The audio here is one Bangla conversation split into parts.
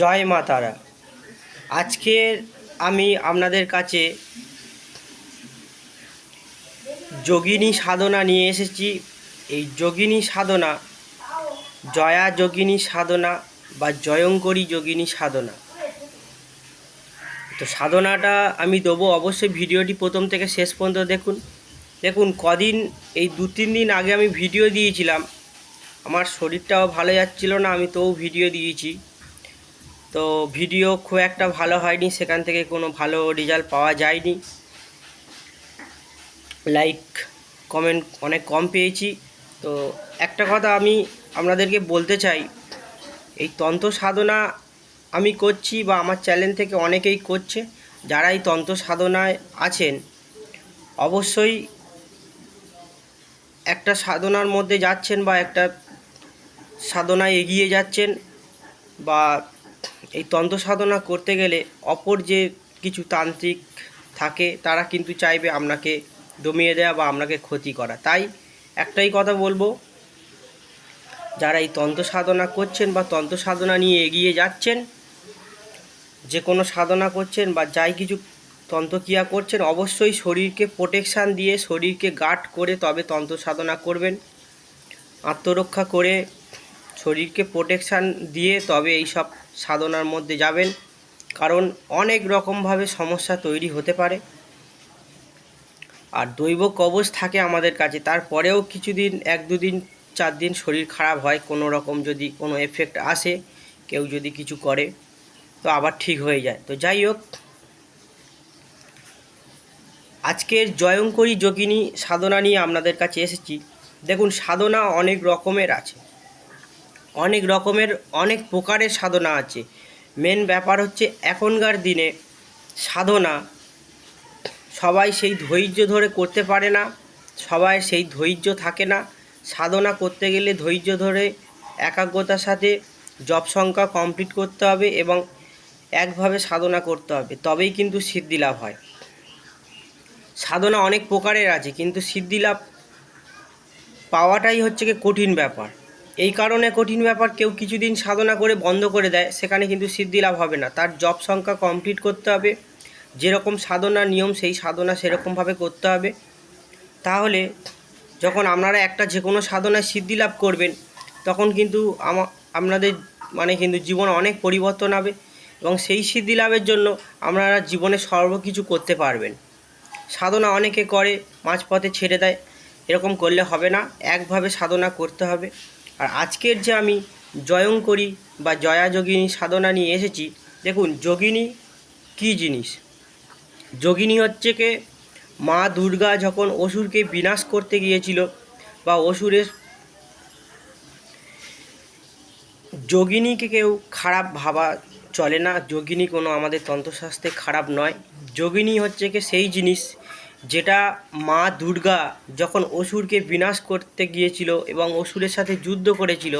জয় মা তারা। আজকের আমি আপনাদের কাছে যোগিনী সাধনা নিয়ে এসেছি। এই যোগিনী সাধনা, জয়া যোগিনী সাধনা বা জয়ঙ্করী যোগিনী সাধনা। তো সাধনাটা আমি দেবো, অবশ্যই ভিডিওটি প্রথম থেকে শেষ পর্যন্ত দেখুন। দেখুন, কদিন, এই দু তিন দিন আগে আমি ভিডিও দিয়েছিলাম। আমার শরীরটাও ভালো যাচ্ছিল না, আমি তবু ভিডিও দিয়েছি। তো ভিডিও খুব একটা ভালো হয়নি, সেখান থেকে কোনো ভালো রেজাল্ট পাওয়া যায়নি। লাইক কমেন্ট অনেক কম পেয়েছি। তো একটা কথা আমি আপনাদেরকে বলতে চাই, এই তন্ত্র সাধনা আমি করছি বা আমার চ্যানেল থেকে অনেকেই করছে, যারা এই তন্ত্র সাধনায় আছেন, অবশ্যই একটা সাধনার মধ্যে যাচ্ছেন বা একটা সাধনায় এগিয়ে যাচ্ছেন বা এই তন্ত্র সাধনা করতে গেলে অপর যে কিছু তান্ত্রিক থাকে, তারা কিন্তু চাইবে আপনাকে দমিয়ে দেওয়া বা আপনাকে ক্ষতি করা। তাই একটাই কথা বলব, যারা এই তন্ত্র সাধনা করছেন বা তন্ত্র সাধনা নিয়ে এগিয়ে যাচ্ছেন, যে কোনো সাধনা করছেন বা যাই কিছু তন্ত্রক্রিয়া করছেন, অবশ্যই শরীরকে প্রোটেকশান দিয়ে, শরীরকে গার্ড করে তবে তন্ত্র সাধনা করবেন। আত্মরক্ষা করে শরীরকে প্রোটেকশান দিয়ে তবে এই সব সাধনার মধ্যে যাবেন। কারণ অনেক রকমভাবে সমস্যা তৈরি হতে পারে। আর দৈব কবচ থাকে আমাদের কাছে, তারপরেও কিছুদিন, এক দুদিন, চার দিন শরীর খারাপ হয়, কোনো রকম যদি কোনো এফেক্ট আসে, কেউ যদি কিছু করে, তো আবার ঠিক হয়ে যায়। তো যাই হোক, আজকের জয়ঙ্করী যোগিনী সাধনা নিয়ে আপনাদের কাছে এসেছি। দেখুন, সাধনা অনেক রকমের আছে। অনেক রকমের, অনেক প্রকারের সাধনা আছে। মেন ব্যাপার হচ্ছে এখনকার দিনে সাধনা সবাই সেই ধৈর্য ধরে করতে পারে না, সবাই সেই ধৈর্য থাকে না। সাধনা করতে গেলে ধৈর্য ধরে একাগ্রতার সাথে জপ সংখ্যা কমপ্লিট করতে হবে এবং একভাবে সাধনা করতে হবে, তবেই কিন্তু সিদ্ধি লাভ হয়। সাধনা অনেক প্রকারের আছে, কিন্তু সিদ্ধি লাভ পাওয়াটাই হচ্ছে কঠিন ব্যাপার। এই কারণে কঠিন ব্যাপার, কেউ কিছুদিন সাধনা করে বন্ধ করে দেয়, সেখানে কিন্তু সিদ্ধি লাভ হবে না। তার জব সংখ্যা কমপ্লিট করতে হবে, যেরকম সাধনার নিয়ম, সেই সাধনা সেরকমভাবে করতে হবে। তাহলে যখন আপনারা একটা যে কোনো সাধনায় সিদ্ধি লাভ করবেন, তখন কিন্তু আপনাদের মানে কিন্তু জীবন অনেক পরিবর্তন হবে এবং সেই সিদ্ধি লাভের জন্য আপনারা জীবনে সর্বকিছু করতে পারবেন। সাধনা অনেকে করে, মাঝপথে ছেড়ে দেয়, এরকম করলে হবে না। একভাবে সাধনা করতে হবে। আর আজকের যে আমি জয়ঙ্করী বা জয়া যোগিনী সাধনা নিয়ে এসেছি, দেখুন যোগিনী কী জিনিস? যোগিনী হচ্ছে কে? মা দুর্গা যখন অসুরকে বিনাশ করতে গিয়েছিল বা অসুরের যোগিনীকে কেউ খারাপ ভাবা চলে না, যোগিনী কোনো আমাদের তন্ত্রশাস্ত্রে খারাপ নয়। যোগিনী হচ্ছে কি সেই জিনিস যেটা মা দুর্গা যখন অসুরকে বিনাশ করতে গিয়েছিল এবং অসুরের সাথে যুদ্ধ করেছিল,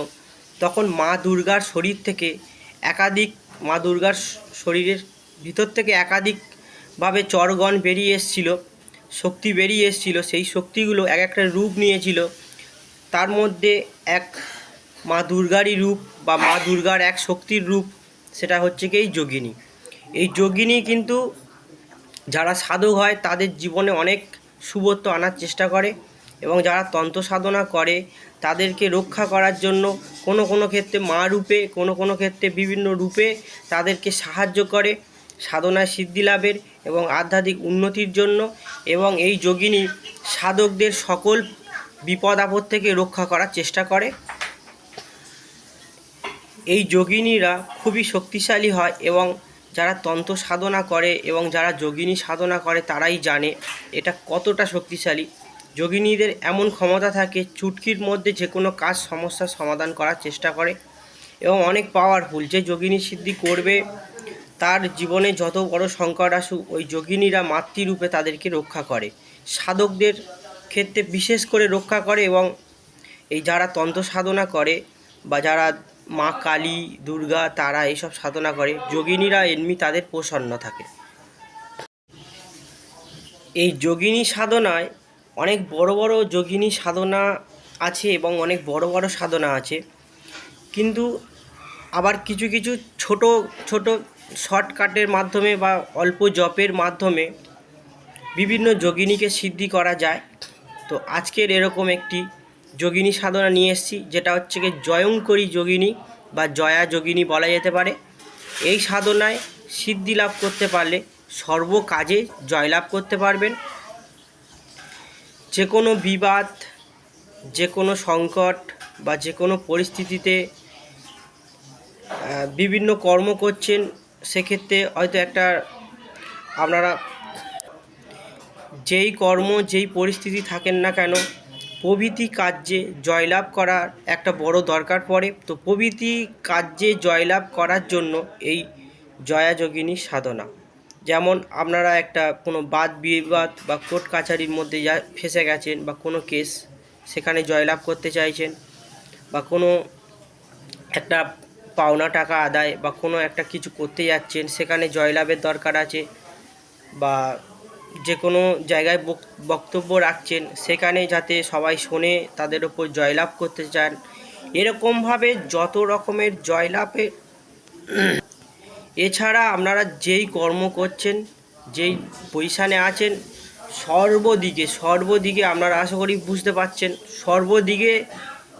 তখন মা দুর্গার শরীর থেকে একাধিক, মা দুর্গার শরীরের ভিতর থেকে একাধিকভাবে চরগণ বেরিয়ে এসছিল, শক্তি বেরিয়ে এসছিল, সেই শক্তিগুলো এক একটা রূপ নিয়েছিল। তার মধ্যে এক মা দুর্গারই রূপ বা মা দুর্গার এক শক্তির রূপ, সেটা হচ্ছে কি এই যোগিনী। এই যোগিনী কিন্তু যারা সাধক হয় তাদের জীবনে অনেক শুভত্ব আনার চেষ্টা করে এবং যারা তন্ত্র সাধনা করে তাদেরকে রক্ষা করার জন্য কোনো কোনো ক্ষেত্রে মা রূপে, কোনো কোনো ক্ষেত্রে বিভিন্ন রূপে তাদেরকে সাহায্য করে সাধনায় সিদ্ধি লাভের এবং আধ্যাত্মিক উন্নতির জন্য এবং এই যোগিনী সাধকদের সকল বিপদ আপদ থেকে রক্ষা করার চেষ্টা করে। এই যোগিনীরা খুবই শক্তিশালী হয় এবং যারা তন্ত্র সাধনা করে এবং যারা যোগিনী সাধনা করে তারাই জানে এটা কতটা শক্তিশালী। যোগিনীদের এমন ক্ষমতা থাকে, চুটকির মধ্যে যে কোনো কাজ সমস্যার সমাধান করার চেষ্টা করে এবং অনেক পাওয়ারফুল যে যোগিনী সিদ্ধি করবে, তার জীবনে যত বড় সংকট আসুক, ওই যোগিনীরা মাতৃরূপে তাদেরকে রক্ষা করে। সাধকদের ক্ষেত্রে বিশেষ করে রক্ষা করে এবং এই যারা তন্ত্র সাধনা করে বা যারা মা কালী, দুর্গা, তারা এইসব সাধনা করে। যোগিনীরা এমনি তাদের প্রসন্ন থাকে। এই যোগিনী সাধনায় অনেক বড় বড় যোগিনী সাধনা আছে এবং অনেক বড় বড় সাধনা আছে। কিন্তু আবার কিছু কিছু ছোট ছোট শর্টকাটের মাধ্যমে বা অল্প জপের মাধ্যমে বিভিন্ন যোগিনীকে সিদ্ধি করা যায়। তো আজকের এরকম একটি যোগিনী সাধনা নিয়ে এসেছি, যেটা হচ্ছে কি জয়ঙ্করী যোগিনী বা জয়া যোগিনী বলা যেতে পারে। এই সাধনায় সিদ্ধি লাভ করতে পারলে সর্ব কাজে জয়লাভ করতে পারবেন। যে কোনো বিবাদ, যে কোনো সংকট বা যে কোনো পরিস্থিতিতে বিভিন্ন কর্ম করছেন, সেক্ষেত্রে হয়তো একটা আপনারা যেই কর্ম, যেই পরিস্থিতি থাকেন না কেন প্রভৃতি কার্যে জয়লাভ করার একটা বড় দরকার পড়ে। তো প্রভৃতি কার্যে জয়লাভ করার জন্য এই জয়াযোগিনী সাধনা। যেমন আপনারা একটা কোনো বাদ বিবাদ বা কোর্ট কাছারির মধ্যে যা ফেসে গেছেন বা কোনো কেস সেখানে জয়লাভ করতে চাইছেন বা কোনো একটা পাওনা টাকা আদায় বা কোনো একটা কিছু করতে যাচ্ছেন, সেখানে জয়লাভের দরকার আছে বা যে কোনো জায়গায় বক- বক্তব্য রাখছেন, সেখানে যাতে সবাই শোনে তাদের ওপর জয়লাভ করতে চান। এরকমভাবে যত রকমের জয়লাভে এছাড়া আপনারা যেই কর্ম করছেন, যেই পজিশানে আছেন, সর্বদিকে সর্বদিকে আপনারা আশা করি বুঝতে পারছেন, সর্বদিকে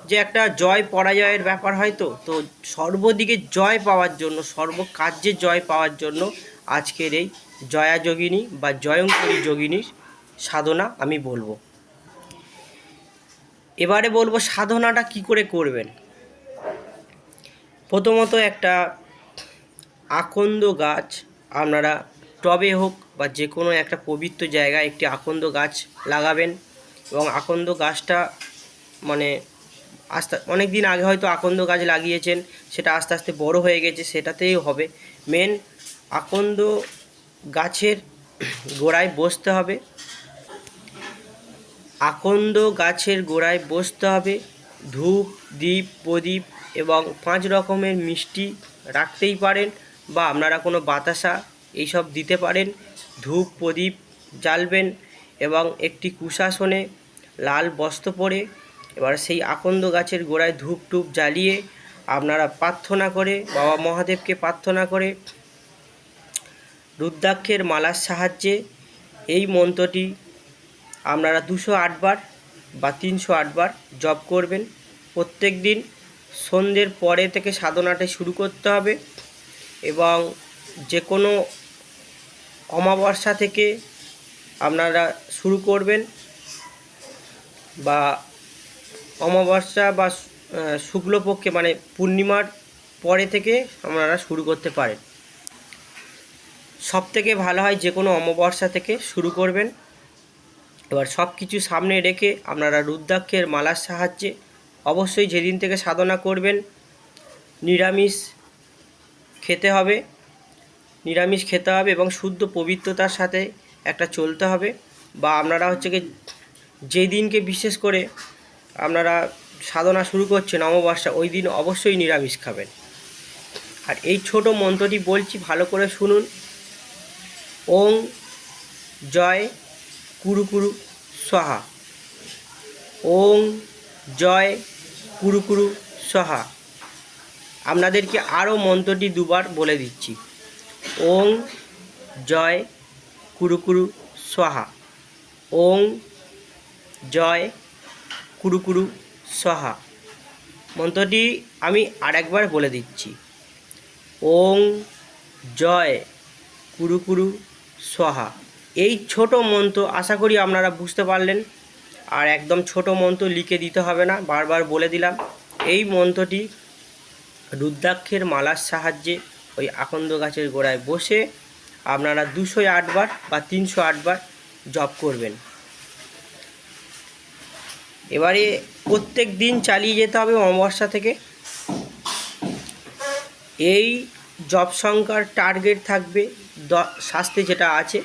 যে একটা জয় পরাজয়ের ব্যাপার হয় তো তো সর্বদিকে জয় পাওয়ার জন্য, সর্বকার্যে জয় পাওয়ার জন্য আজকের এই জয়া যোগিনী বা জয়ঙ্করী যোগিনীর সাধনা আমি বলব। এবারে বলব সাধনাটা কি করে করবেন? প্রথমত একটা আকন্দ গাছ আপনারা টবে হোক বা যে কোনো একটা পবিত্র জায়গায় একটি আকন্দ গাছ লাগাবেন এবং আকন্দ গাছটা মানে আস্তে অনেক দিন আগে হয়তো আকন্দ গাছ লাগিয়েছেন, সেটা আস্তে আস্তে বড় হয়ে গেছে, সেটাতেই হবে। মেন আকন্দ গাছের গোড়ায় বসতে হবে। আকন্দ গাছের গোড়ায় বসতে হবে। ধূপ দ্বীপ প্রদীপ এবং পাঁচ রকমের মিষ্টি রাখতেই পারেন বা আপনারা কোনো বাতাসা এইসব দিতে পারেন। ধূপ, প্রদীপ জ্বালবেন এবং একটি কুশাসনে লাল বস্ত্র পরে এবার সেই আকন্দ গাছের গোড়ায় ধূপ টুপ জ্বালিয়ে আপনারা প্রার্থনা করে, বাবা মহাদেবকে প্রার্থনা করে রুদ্রাক্ষের মালার সাহায্যে এই মন্ত্রটি আপনারা দুশো আটবার বা তিনশো আটবার জপ করবেন। প্রত্যেক দিন সন্ধ্যের পরে থেকে সাধনাটা শুরু করতে হবে এবং যে কোনো অমাবস্যা থেকে আপনারা শুরু করবেন বা অমাবস্যা বা শুক্লপক্ষে মানে পূর্ণিমার পরে থেকে আপনারা শুরু করতে পারেন। সব থেকে ভালো হয় যে কোনো অমাবস্যা থেকে শুরু করবেন। এবার সব কিছু সামনে রেখে আপনারা রুদ্রাক্ষের মালার সাহায্যে অবশ্যই যেদিন থেকে সাধনা করবেন, নিরামিষ খেতে হবে। নিরামিষ খেতে হবে এবং শুদ্ধ পবিত্রতার সাথে একটা চলতে হবে বা আপনারা হচ্ছে কি যেই দিনকে বিশেষ করে আপনারা সাধনা শুরু করছেন অমাবস্যা, ওই দিন অবশ্যই নিরামিষ খাবেন। আর এই ছোট মন্ত্রটি বলছি ভালো করে শুনুন। ওং জয় কুরু কুরু সহা ওং জয় কুরু কুরু সহা আপনাদেরকে আরও মন্ত্রটি দুবার বলে দিচ্ছি। ওং জয় কুরু কুরু সহা ওং জয় কুরু কুরু সহা মন্ত্রটি আমি আরেকবার বলে দিচ্ছি। ওং জয় কুরু কুরু সহা। এই ছোট মন্ত্র আশা করি আপনারা বুঝতে পারলেন। আর একদম ছোট মন্ত্র লিখে দিতে হবে না, বারবার বলে দিলাম। এই মন্ত্রটি রুদ্রাক্ষের মালার সাহায্যে ওই আকন্দ গাছের গোড়ায় বসে আপনারা দুশো আটবার বা তিনশো আটবার জপ করবেন। এবারে প্রত্যেক দিন চালিয়ে যেতে হবে অমাবস্যা থেকে। এই জব সংখ্যার টার্গেট থাকবে শাস্ত্রে যেটা আছে,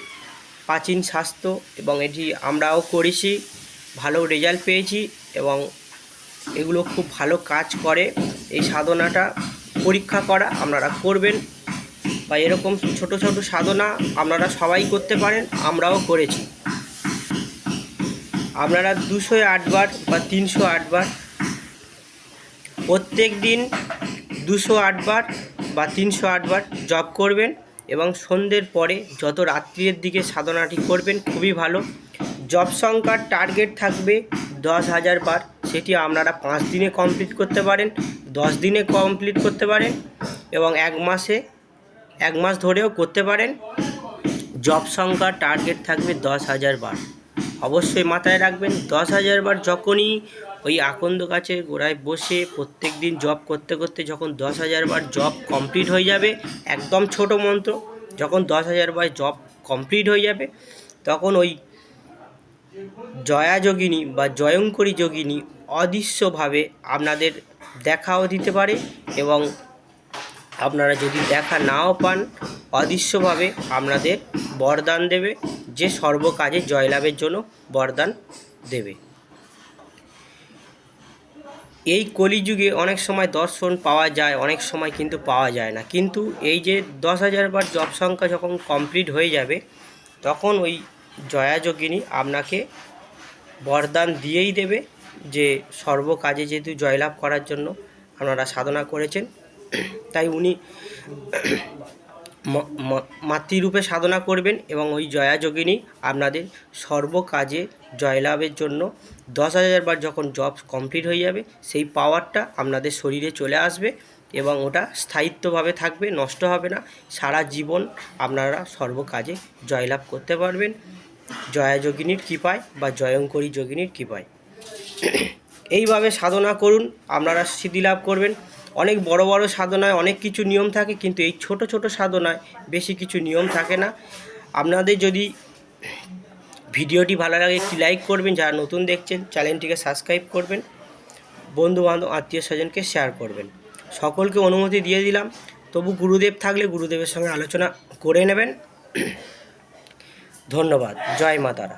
প্রাচীন স্বাস্থ্য এবং এটি আমরাও করেছি, ভালো রেজাল্ট পেয়েছি এবং এগুলো খুব ভালো কাজ করে। এই সাধনাটা পরীক্ষা করা আপনারা করবেন বা এরকম ছোট ছোট সাধনা আপনারা সবাই করতে পারেন, আমরাও করেছি। আপনারা দুশো আটবার বা তিনশো আটবার, প্রত্যেক দিন দুশো আটবার বা তিনশো আটবার জব করবেন। এবং সন্ধ্যের পরে যত রাত্রির দিকে সাধনাটি করবেন, খুবই ভালো। জব সংখ্যার টার্গেট থাকবে দশ হাজার বার। সেটি আপনারা পাঁচ দিনে কমপ্লিট করতে পারেন, দশ দিনে কমপ্লিট করতে পারেন এবং এক মাসে, এক মাস ধরেও করতে পারেন। জব সংখ্যার টার্গেট থাকবে দশ হাজার বার। অবশ্যই মাথায় রাখবেন, দশ হাজার বার যখনই ওই আকন্দ গাছের গোড়ায় বসে প্রত্যেক দিন জব করতে করতে যখন দশ হাজার বার জব কমপ্লিট হয়ে যাবে, একদম ছোট মন্ত্র, যখন দশ হাজার বার জব কমপ্লিট হয়ে যাবে, তখন ওই জয়া যোগিনী বা জয়ঙ্করী যোগিনী অদৃশ্যভাবে আপনাদের দেখাও দিতে পারে এবং আপনারা যদি দেখা নাও পান, অদৃশ্যভাবে আপনাদের বরদান দেবে, যে সর্বকাজে জয়লাভের জন্য বরদান দেবে। এই কলিযুগে অনেক সময় দর্শন পাওয়া যায়, অনেক সময় কিন্তু পাওয়া যায় না। কিন্তু এই যে দশ হাজার বার জব সংখ্যা যখন কমপ্লিট হয়ে যাবে, তখন ওই জয়া যোগিনী আপনাকে বরদান দিয়েই দেবে যে সর্বকাজে যেহেতু জয়লাভ করার জন্য আপনারা সাধনা করেছেন, তাই উনি মাতৃরূপে সাধনা করবেন এবং ওই জয়া যোগিনী আপনাদের সর্বকাজে জয়লাভের জন্য দশ হাজার বার যখন জব কমপ্লিট হয়ে যাবে, সেই পাওয়ারটা আপনাদের শরীরে চলে আসবে এবং ওটা স্থায়িত্বভাবে থাকবে, নষ্ট হবে না। সারা জীবন আপনারা সর্বকাজে জয়লাভ করতে পারবেন। জয়া যোগিনীর কৃপায় বা জয়ঙ্করী যোগিনীর কৃপায়। এইভাবে সাধনা করুন, আপনারা সিদ্ধি লাভ করবেন। অনেক বড় বড় সাধনায় অনেক কিছু নিয়ম থাকে, কিন্তু এই ছোট ছোট সাধনায় বেশি কিছু নিয়ম থাকে না। আপনাদের যদি ভিডিওটি ভালো লাগে, একটি লাইক করবেন। যারা নতুন দেখছেন, চ্যানেলটিকে সাবস্ক্রাইব করবেন। বন্ধু বান্ধব আত্মীয় স্বজনকে শেয়ার করবেন। সকলকে অনুমতি দিয়ে দিলাম। তবু গুরুদেব থাকলে গুরুদেবের সঙ্গে আলোচনা করে নেবেন। ধন্যবাদ। জয় মা তারা।